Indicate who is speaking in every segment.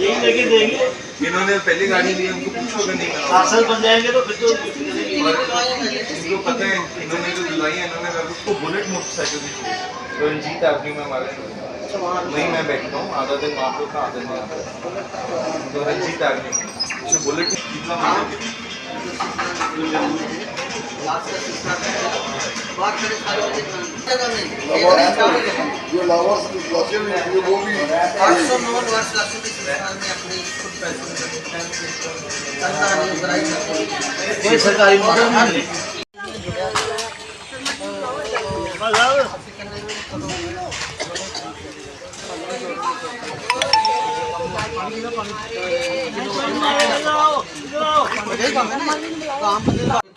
Speaker 1: यही
Speaker 2: इन्होंने पहली गाड़ी ली उनको पूछो अगर नहीं।
Speaker 1: पार्सल बन जाएँगे तो फिर तो
Speaker 2: इनको पता है इन्होंने जो दिलाई है इन्होंने कहा उसको बुलेट मोटरसाइकिल भी चाहिए। तो रंजीत आदमी में हमारे वहीं मैं बैठता हूँ आधा दिन लोग का आधा दिन लोग तो रंजीत आदमी बुलेट कितना?
Speaker 3: जो लावास लॉसियन है ये वो भी
Speaker 4: आठ सौ नौ वर्ष लक्ष्मी कृष्ण ने अपनी खुद पैसे संतान उतराई करके
Speaker 1: कोई सरकारी मदद नहीं मिली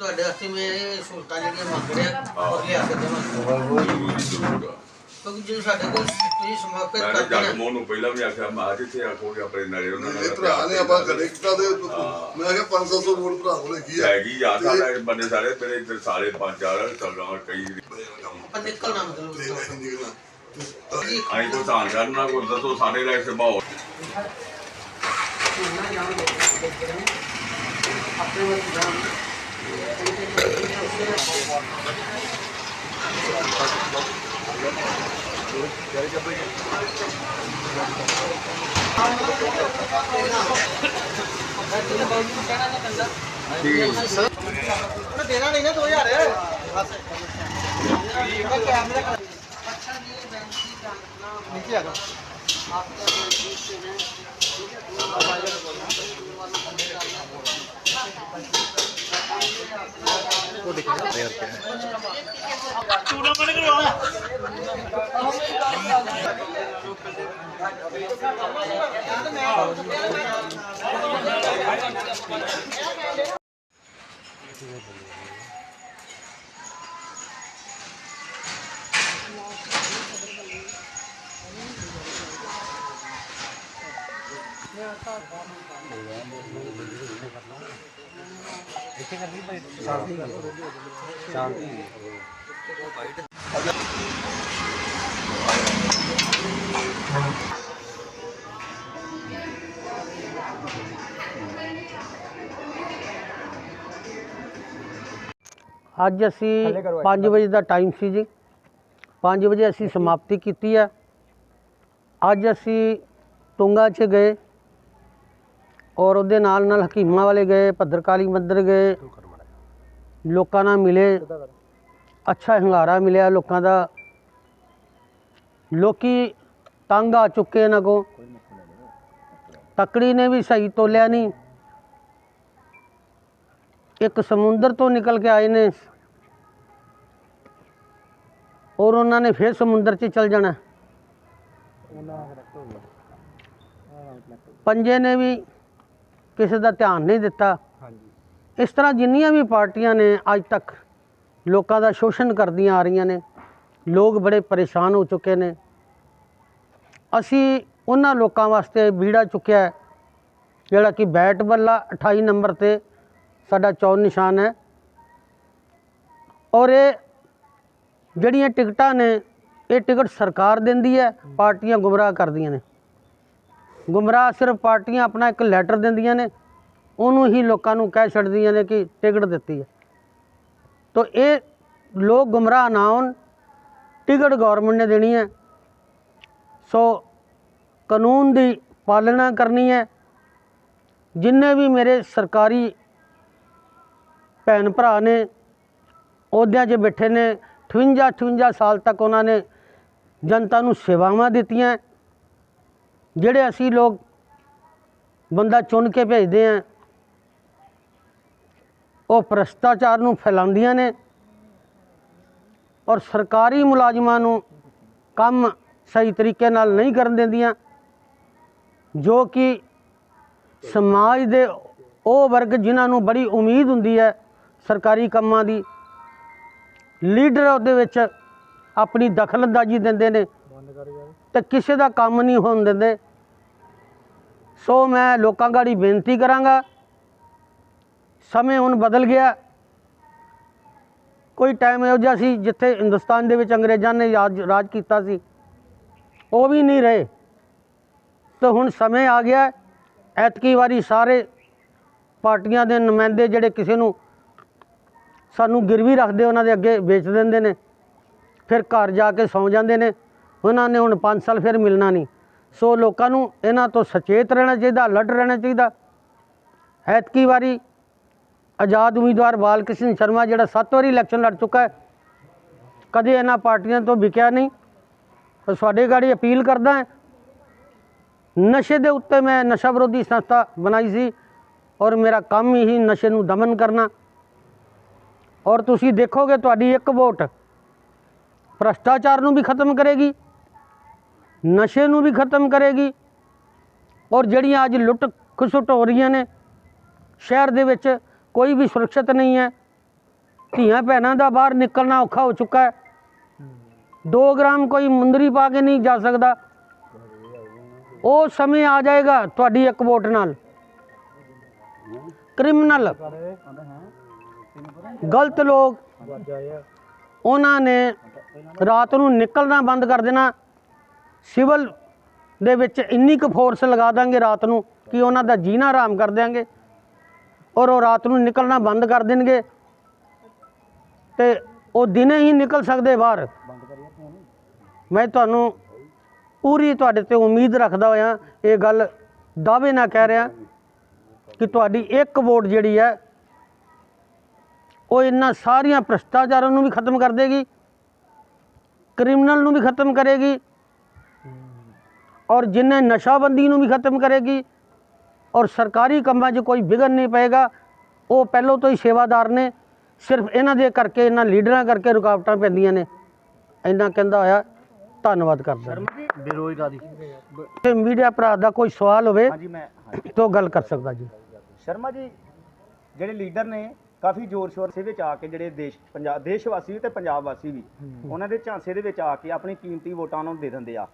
Speaker 4: ਤੁਹਾਡੇ ਵਾਸਤੇ ਮੈਂ ਇਹ ਸਹੂਲਤਾਂ ਜਿਹੜੀਆਂ ਮੰਗ ਰਿਹਾ ਉਹ ਲਿਆ ਕੇ ਦੇਵਾਂਗੇ। ਕਿਉਂਕਿ ਜੇ ਸਾਡੇ ਕੋਲ ਤੁਸੀਂ ਸਮਰਪਿਤ
Speaker 5: ਮੈਂ
Speaker 4: ਕਰਦੇ
Speaker 5: ਜੱਗ
Speaker 4: ਨਾ
Speaker 5: ਮੋਹਨ ਨੂੰ ਪਹਿਲਾਂ ਵੀ ਆਖਿਆ ਮੈਂ ਅੱਜ ਇੱਥੇ ਆਖੋਗੇ ਆਪਣੇ ਨਾਲੇ ਉਹਨਾਂ
Speaker 3: ਇਹ ਭਰਾ ਨੇ ਆਪਾਂ ਕਨੈਕਟਾ ਦੇ ਮੈਂ ਕਿਹਾ 500 ਵੋਟ ਭਰਾ ਕੋਲੇ ਕੀ ਹੈ
Speaker 5: ਹੈਗੀ ਯਾਦ ਆ ਲੈ ਬੰਦੇ ਸਾਰੇ ਮੇਰੇ ਇੱਧਰ ਸਾਰੇ ਪੰਜ ਚਾਰ ਚੱਲਦਾ ਕਈ
Speaker 4: ਆਪਾਂ ਨਿਕਲਣਾ ਮਤਲਬ
Speaker 3: ਤੇ ਨਹੀਂ ਨਿਕਲਣਾ। ਤੇ
Speaker 4: ਜੀ।
Speaker 5: ਆਈ ਕੋ ਧਾਨ ਕਰਨਾ ਕੋ ਦੱਸੋ ਸਾਡੇ ਲਈ ਸੁਭਾਅ
Speaker 4: ਦੇਣਾ ਨਹੀਂ ਨਾ 2000 ਬਸ ਕੈਮਰਾ ਅੱਛਾ ਜੀ वो देखो प्लेयर क्या है टूर्नामेंट करवाओ
Speaker 6: ਅੱਜ ਅਸੀਂ 5 ਵਜੇ ਦਾ ਟਾਈਮ ਸੀ ਜੀ। 5 ਵਜੇ ਅਸੀਂ ਸਮਾਪਤੀ ਕੀਤੀ ਹੈ। ਅੱਜ ਅਸੀਂ ਤੁੰਗਾ 'ਚ ਗਏ। ਔਰ ਉਹਦੇ ਨਾਲ ਨਾਲ ਹਕੀਮਾਂ ਵਾਲੇ ਗਏ, ਭੱਦਰਕਾਲੀ ਮੰਦਰ ਗਏ। ਲੋਕਾਂ ਨਾਲ ਮਿਲੇ। ਅੱਛਾ ਹੰਗਾਰਾ ਮਿਲਿਆ ਲੋਕਾਂ ਦਾ। ਲੋਕੀ ਤੰਗ ਆ ਚੁੱਕੇ ਇਹਨਾਂ ਕੋ ਤਕੜੀ ਨੇ ਵੀ ਸਹੀ ਤੋਲਿਆ ਨਹੀਂ। ਇੱਕ ਸਮੁੰਦਰ ਤੋਂ ਨਿਕਲ ਕੇ ਆਏ ਨੇ। ਔਰ ਉਹਨਾਂ ਨੇ ਫਿਰ ਸਮੁੰਦਰ 'ਚ ਚਲ ਜਾਣਾ। ਪੰਜੇ ਨੇ ਵੀ ਕਿਸੇ ਦਾ ਧਿਆਨ ਨਹੀਂ ਦਿੱਤਾ। ਇਸ ਤਰ੍ਹਾਂ ਜਿੰਨੀਆਂ ਵੀ ਪਾਰਟੀਆਂ ਨੇ ਅੱਜ ਤੱਕ ਲੋਕਾਂ ਦਾ ਸ਼ੋਸ਼ਣ ਕਰਦੀਆਂ ਆ ਰਹੀਆਂ ਨੇ ਲੋਕ ਬੜੇ ਪਰੇਸ਼ਾਨ ਹੋ ਚੁੱਕੇ ਨੇ। ਅਸੀਂ ਉਹਨਾਂ ਲੋਕਾਂ ਵਾਸਤੇ ਬੀੜਾ ਚੁੱਕਿਆ ਜਿਹੜਾ ਕਿ ਬੈਟ ਬੱਲਾ 28 ਨੰਬਰ ਤੇ ਸਾਡਾ ਚੌਨ ਨਿਸ਼ਾਨ ਹੈ। ਔਰ ਇਹ ਜਿਹੜੀਆਂ ਟਿਕਟਾਂ ਨੇ ਇਹ ਟਿਕਟ ਸਰਕਾਰ ਦਿੰਦੀ ਹੈ ਪਾਰਟੀਆਂ ਗੁੰਮਰਾਹ ਕਰਦੀਆਂ ਨੇ। ਗੁੰਮਰਾਹ ਸਿਰਫ ਪਾਰਟੀਆਂ ਆਪਣਾ ਇੱਕ ਲੈਟਰ ਦਿੰਦੀਆਂ ਨੇ, ਉਹਨੂੰ ਹੀ ਲੋਕਾਂ ਨੂੰ ਕਹਿ ਛੱਡਦੀਆਂ ਨੇ ਕਿ ਟਿਕਟ ਦਿੱਤੀ ਹੈ। ਤਾਂ ਇਹ ਲੋਕ ਗੁੰਮਰਾਹ ਨਾ ਹੋਣ ਟਿਕਟ ਗਵਰਨਮੈਂਟ ਨੇ ਦੇਣੀ ਹੈ। ਸੋ ਕਾਨੂੰਨ ਦੀ ਪਾਲਣਾ ਕਰਨੀ ਹੈ। ਜਿੰਨੇ ਵੀ ਮੇਰੇ ਸਰਕਾਰੀ ਭੈਣ ਭਰਾ ਨੇ, ਅਹੁਦਿਆਂ 'ਚ ਬੈਠੇ ਨੇ 58 58 ਸਾਲ ਤੱਕ ਉਹਨਾਂ ਨੇ ਜਨਤਾ ਨੂੰ ਸੇਵਾਵਾਂ ਦਿੱਤੀਆਂ। ਜਿਹੜੇ ਅਸੀਂ ਲੋਕ ਬੰਦਾ ਚੁਣ ਕੇ ਭੇਜਦੇ ਆ, ਉਹ ਭ੍ਰਿਸ਼ਟਾਚਾਰ ਨੂੰ ਫੈਲਾਉਂਦੀਆਂ ਨੇ ਔਰ ਸਰਕਾਰੀ ਮੁਲਾਜ਼ਮਾਂ ਨੂੰ ਕੰਮ ਸਹੀ ਤਰੀਕੇ ਨਾਲ ਨਹੀਂ ਕਰਨ ਦਿੰਦੀਆਂ, ਜੋ ਕਿ ਸਮਾਜ ਦੇ ਉਹ ਵਰਗ ਜਿਨ੍ਹਾਂ ਨੂੰ ਬੜੀ ਉਮੀਦ ਹੁੰਦੀ ਹੈ ਸਰਕਾਰੀ ਕੰਮਾਂ ਦੀ, ਲੀਡਰ ਉਹਦੇ ਵਿੱਚ ਆਪਣੀ ਦਖਲਅੰਦਾਜ਼ੀ ਦਿੰਦੇ ਨੇ। ਤੇ ਕਿਸੇ ਦਾ ਕੰਮ ਨਹੀਂ ਹੋਣ ਦਿੰਦੇ। ਸੋ ਮੈਂ ਲੋਕਾਂ ਗਾੜੀ ਬੇਨਤੀ ਕਰਾਂਗਾ, ਸਮੇਂ ਹੁਣ ਬਦਲ ਗਿਆ। ਕੋਈ ਟਾਈਮ ਇਹੋ ਜਿਹਾ ਸੀ ਜਿੱਥੇ ਹਿੰਦੁਸਤਾਨ ਦੇ ਵਿੱਚ ਅੰਗਰੇਜ਼ਾਂ ਨੇ ਰਾਜ ਰਾਜ ਕੀਤਾ ਸੀ। ਉਹ ਵੀ ਨਹੀਂ ਰਹੇ। ਤੇ ਹੁਣ ਸਮੇਂ ਆ ਗਿਆ। ਐਤਕੀ ਵਾਰੀ ਸਾਰੇ ਪਾਰਟੀਆਂ ਦੇ ਨੁਮਾਇੰਦੇ ਜਿਹੜੇ ਕਿਸੇ ਨੂੰ ਸਾਨੂੰ ਗਿਰਵੀ ਰੱਖਦੇ, ਉਹਨਾਂ ਦੇ ਅੱਗੇ ਵੇਚ ਦਿੰਦੇ ਨੇ। ਫਿਰ ਘਰ ਜਾ ਕੇ ਸੌਂ ਜਾਂਦੇ ਨੇ। ਉਹਨਾਂ ਨੇ ਹੁਣ 5 ਸਾਲ ਫਿਰ ਮਿਲਣਾ ਨਹੀਂ। ਸੋ ਲੋਕਾਂ ਨੂੰ ਇਹਨਾਂ ਤੋਂ ਸਚੇਤ ਰਹਿਣਾ ਚਾਹੀਦਾ, ਅਲਰਟ ਰਹਿਣਾ ਚਾਹੀਦਾ। ਐਤਕੀ ਵਾਰੀ ਆਜ਼ਾਦ ਉਮੀਦਵਾਰ ਬਾਲ ਕ੍ਰਿਸ਼ਨ ਸ਼ਰਮਾ ਜਿਹੜਾ ਸੱਤ ਵਾਰੀ ਇਲੈਕਸ਼ਨ ਲੜ ਚੁੱਕਾ ਹੈ, ਕਦੇ ਇਹਨਾਂ ਪਾਰਟੀਆਂ ਤੋਂ ਵਿਕਿਆ ਨਹੀਂ। ਤਾਂ ਤੁਹਾਡੇ ਗਾੜੀ ਅਪੀਲ ਕਰਦਾ ਹੈ, ਨਸ਼ੇ ਦੇ ਉੱਤੇ ਮੈਂ ਨਸ਼ਾ ਵਿਰੋਧੀ ਸੰਸਥਾ ਬਣਾਈ ਸੀ ਔਰ ਮੇਰਾ ਕੰਮ ਹੀ ਨਸ਼ੇ ਨੂੰ ਦਮਨ ਕਰਨਾ। ਔਰ ਤੁਸੀਂ ਦੇਖੋਗੇ ਤੁਹਾਡੀ ਇੱਕ ਵੋਟ ਭ੍ਰਸ਼ਟਾਚਾਰ ਨੂੰ ਵੀ ਖਤਮ ਕਰੇਗੀ। ਨਸ਼ੇ ਨੂੰ ਵੀ ਖਤਮ ਕਰੇਗੀ। ਔਰ ਜਿਹੜੀਆਂ ਅੱਜ ਲੁੱਟ ਖਸੁੱਟ ਹੋ ਰਹੀਆਂ ਨੇ, ਸ਼ਹਿਰ ਦੇ ਵਿੱਚ ਕੋਈ ਵੀ ਸੁਰੱਖਿਅਤ ਨਹੀਂ ਹੈ। ਧੀਆਂ ਭੈਣਾਂ ਦਾ ਬਾਹਰ ਨਿਕਲਣਾ ਔਖਾ ਹੋ ਚੁੱਕਾ ਹੈ। 2 ਗ੍ਰਾਮ ਕੋਈ ਮੁੰਦਰੀ ਪਾ ਕੇ ਨਹੀਂ ਜਾ ਸਕਦਾ। ਉਹ ਸਮੇਂ ਆ ਜਾਏਗਾ ਤੁਹਾਡੀ ਇੱਕ ਵੋਟ ਨਾਲ। ਕ੍ਰਿਮੀਨਲ। ਗਲਤ ਲੋਕ, ਉਹਨਾਂ ਨੇ ਰਾਤ ਨੂੰ ਨਿਕਲਣਾ ਬੰਦ ਕਰ ਦੇਣਾ। ਸਿਵਲ ਦੇ ਵਿੱਚ ਇੰਨੀ ਕੁ ਫੋਰਸ ਲਗਾ ਦਾਂਗੇ ਰਾਤ ਨੂੰ ਕਿ ਉਹਨਾਂ ਦਾ ਜੀਣਾ ਆਰਾਮ ਕਰ ਦਿਆਂਗੇ ਔਰ ਉਹ ਰਾਤ ਨੂੰ ਨਿਕਲਣਾ ਬੰਦ ਕਰ ਦੇਣਗੇ ਤੇ ਉਹ ਦਿਨੇ ਹੀ ਨਿਕਲ ਸਕਦੇ ਬਾਹਰ। ਮੈਂ ਤੁਹਾਨੂੰ ਪੂਰੀ ਤੁਹਾਡੇ ਤੇ ਉਮੀਦ ਰੱਖਦਾ ਹੋਇਆ ਇਹ ਗੱਲ ਦਾਅਵੇ ਨਾਲ ਕਹਿ ਰਿਹਾ ਕਿ ਤੁਹਾਡੀ ਇੱਕ ਵੋਟ ਜਿਹੜੀ ਹੈ, ਉਹ ਇਹਨਾਂ ਸਾਰੀਆਂ ਭ੍ਰਿਸ਼ਟਾਚਾਰਾਂ ਨੂੰ ਵੀ ਖਤਮ ਕਰ ਦੇਗੀ, ਕ੍ਰਿਮੀਨਲ ਨੂੰ ਵੀ ਖਤਮ ਕਰੇਗੀ ਔਰ ਜਿੰਨੇ ਨਸ਼ਾਬੰਦੀ ਨੂੰ ਵੀ ਖਤਮ ਕਰੇਗੀ ਔਰ ਸਰਕਾਰੀ ਕੰਮਾਂ 'ਚ ਕੋਈ ਵਿਘਨ ਨਹੀਂ ਪਏਗਾ ਉਹ ਪਹਿਲੋਂ ਤੋਂ ਹੀ ਸੇਵਾਦਾਰ ਨੇ। ਸਿਰਫ ਇਹਨਾਂ ਦੇ ਕਰਕੇ ਇਹਨਾਂ ਲੀਡਰਾਂ ਕਰਕੇ ਰੁਕਾਵਟਾਂ ਪੈਂਦੀਆਂ ਨੇ। ਇੰਨਾ ਕਹਿੰਦਾ ਹੋਇਆ ਧੰਨਵਾਦ ਕਰਦਾ।
Speaker 7: ਬੇਰੋਜ਼ਗਾਰੀ।
Speaker 6: ਤੇ ਮੀਡੀਆ ਭਰਾ ਦਾ ਕੋਈ ਸਵਾਲ ਹੋਵੇ
Speaker 7: ਹਾਂਜੀ ਮੈਂ।
Speaker 6: ਤਾਂ ਗੱਲ ਕਰ ਸਕਦਾ ਜੀ।
Speaker 7: ਸ਼ਰਮਾ ਜੀ ਜਿਹੜੇ ਲੀਡਰ ਨੇ ਕਾਫੀ ਜ਼ੋਰ ਸ਼ੋਰ ਸੇ ਵਿੱਚ ਆ ਕੇ ਜਿਹੜੇ ਦੇਸ਼ ਪੰਜਾਬ ਦੇਸ਼ ਵਾਸੀ ਵੀ ਤੇ ਪੰਜਾਬ ਵਾਸੀ ਵੀ ਉਹਨਾਂ ਦੇ ਝਾਂਸੇ ਦੇ ਵਿੱਚ ਆ ਕੇ ਆਪਣੀ ਕੀਮਤੀ ਵੋਟਾਂ ਉਹਨਾਂ ਨੂੰ ਦੇ ਦਿੰਦੇ ਆ।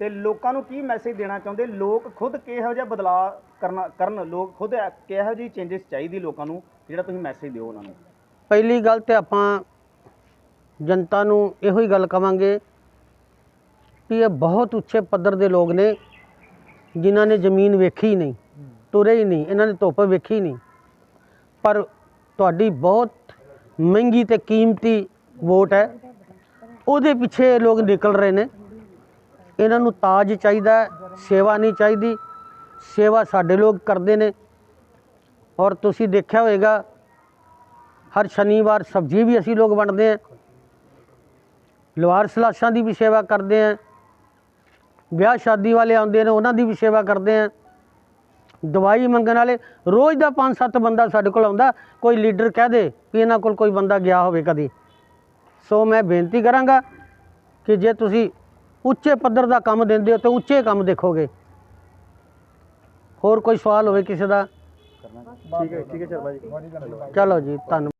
Speaker 7: ਤੇ ਲੋਕਾਂ ਨੂੰ ਕੀ ਮੈਸੇਜ ਦੇਣਾ ਚਾਹੁੰਦੇ? ਲੋਕ ਖੁਦ ਕਿਹੋ ਜਿਹਾ ਬਦਲਾਅ ਕਰਨਾ ਕਰਨ? ਲੋਕ ਖੁਦ ਕਿਹੋ ਜਿਹੀ ਚੇਂਜਸ ਚਾਹੀਦੀ ਲੋਕਾਂ ਨੂੰ, ਜਿਹੜਾ ਤੁਸੀਂ ਮੈਸੇਜ ਦਿਓ ਉਹਨਾਂ ਨੂੰ?
Speaker 6: ਪਹਿਲੀ ਗੱਲ ਤੇ ਆਪਾਂ ਜਨਤਾ ਨੂੰ ਇਹੋ ਹੀ ਗੱਲ ਕਵਾਂਗੇ ਕਿ ਇਹ ਬਹੁਤ ਉੱਚੇ ਪੱਧਰ ਦੇ ਲੋਕ ਨੇ, ਜਿਨ੍ਹਾਂ ਨੇ ਜ਼ਮੀਨ ਵੇਖੀ ਨਹੀਂ, ਤੁਰੇ ਹੀ ਨਹੀਂ, ਇਹਨਾਂ ਨੇ ਧੁੱਪ ਵੇਖੀ ਨਹੀਂ। ਪਰ ਤੁਹਾਡੀ ਬਹੁਤ ਮਹਿੰਗੀ ਤੇ ਕੀਮਤੀ ਵੋਟ ਹੈ, ਉਹਦੇ ਪਿੱਛੇ ਇਹ ਲੋਕ ਨਿਕਲ ਰਹੇ ਨੇ। ਇਹਨਾਂ ਨੂੰ ਤਾਜ ਚਾਹੀਦਾ ਸੇਵਾ ਨਹੀਂ ਚਾਹੀਦੀ। ਸੇਵਾ ਸਾਡੇ ਲੋਕ ਕਰਦੇ ਨੇ। ਔਰ ਤੁਸੀਂ ਦੇਖਿਆ ਹੋਵੇਗਾ, ਹਰ ਸ਼ਨੀਵਾਰ ਸਬਜ਼ੀ ਵੀ ਅਸੀਂ ਲੋਕ ਵੰਡਦੇ ਹਾਂ। ਲਵਾਰ ਸਲਾਸ਼ਾਂ ਦੀ ਵੀ ਸੇਵਾ ਕਰਦੇ ਹਾਂ। ਵਿਆਹ ਸ਼ਾਦੀ ਵਾਲੇ ਆਉਂਦੇ ਨੇ, ਉਹਨਾਂ ਦੀ ਵੀ ਸੇਵਾ ਕਰਦੇ ਹਾਂ। ਦਵਾਈ ਮੰਗਣ ਵਾਲੇ, ਰੋਜ਼ ਦਾ 5-7 ਬੰਦਾ ਸਾਡੇ ਕੋਲ ਆਉਂਦਾ, ਕੋਈ ਲੀਡਰ ਕਹਿ ਦੇ ਵੀ ਇਹਨਾਂ ਕੋਲ ਕੋਈ ਬੰਦਾ ਗਿਆ ਹੋਵੇ ਕਦੀ। ਸੋ ਮੈਂ ਬੇਨਤੀ ਕਰਾਂਗਾ ਕਿ ਜੇ ਤੁਸੀਂ ਉੱਚੇ ਪੱਧਰ ਦਾ ਕੰਮ ਦਿੰਦੇ ਹੋ ਤਾਂ ਉੱਚੇ ਕੰਮ ਦੇਖੋਗੇ। ਹੋਰ ਕੋਈ ਸਵਾਲ ਹੋਵੇ ਕਿਸੇ ਦਾ?
Speaker 7: ਠੀਕ ਹੈ ਠੀਕ ਹੈ ਸ਼ਰਮਾ ਜੀ
Speaker 6: ਚਲੋ ਜੀ ਧੰਨਵਾਦ।